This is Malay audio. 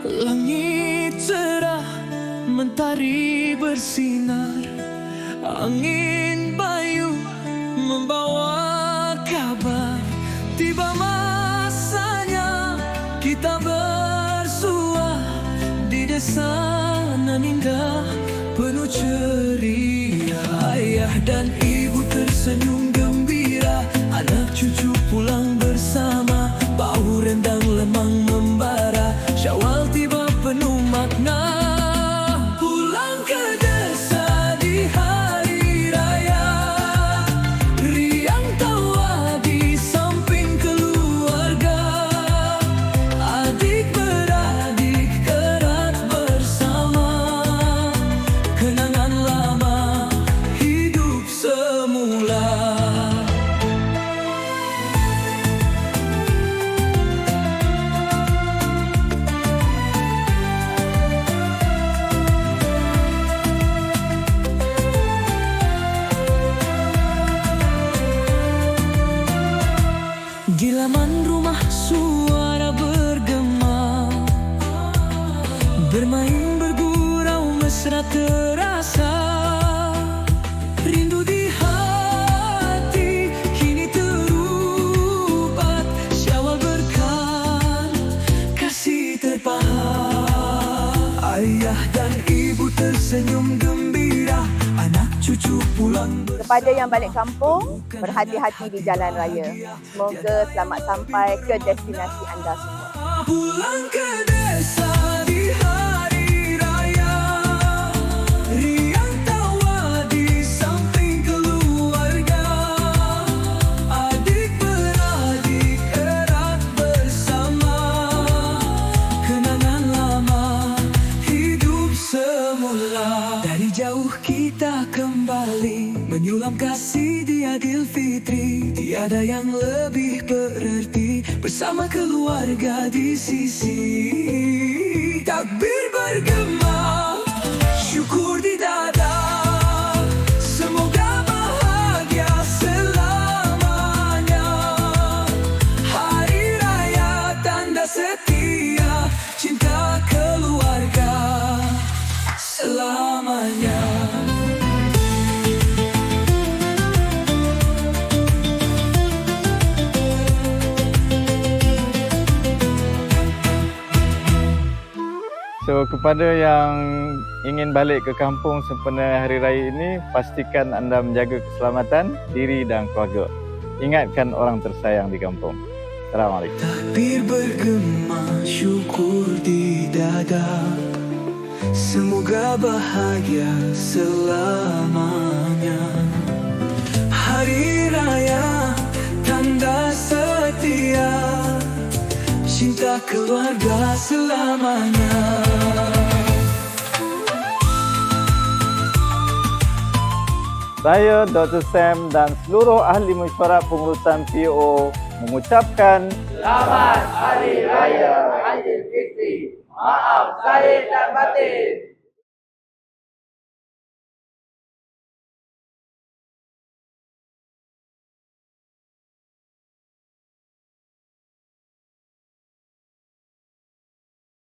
Langit cerah, mentari bersinar. Angin bayu membawa kabar. Tiba masanya kita bersua Di desa nan indah penuh ceria. Ayah dan ibu tersenyum gembira Anak cucu Di laman rumah suara bergema. Bermain bergurau mesra terasa. Rindu di hati kini terubat. Syawal berkah kasih terpahat Ayah dan ibu tersenyum gembira cucu pulang Kepada yang balik kampung, berhati-hati di jalan raya. Semoga selamat sampai ke destinasi anda semua. Pulang ke desa Menyulam kasih di Adil Fitri. Tiada yang lebih bererti Bersama keluarga di sisi So kepada yang ingin balik ke kampung sempena hari raya ini, pastikan anda menjaga keselamatan diri dan keluarga. Ingatkan orang tersayang di kampung. Assalamualaikum. Takbir bergema syukur di dada Semoga bahagia selamanya Hari Raya tanda setia Cinta keluarga selamanya Saya Dr. Sam dan seluruh ahli mesyuarat pengurusan PO mengucapkan Selamat Hari Raya Aidilfitri. Maaf zahir dan batin.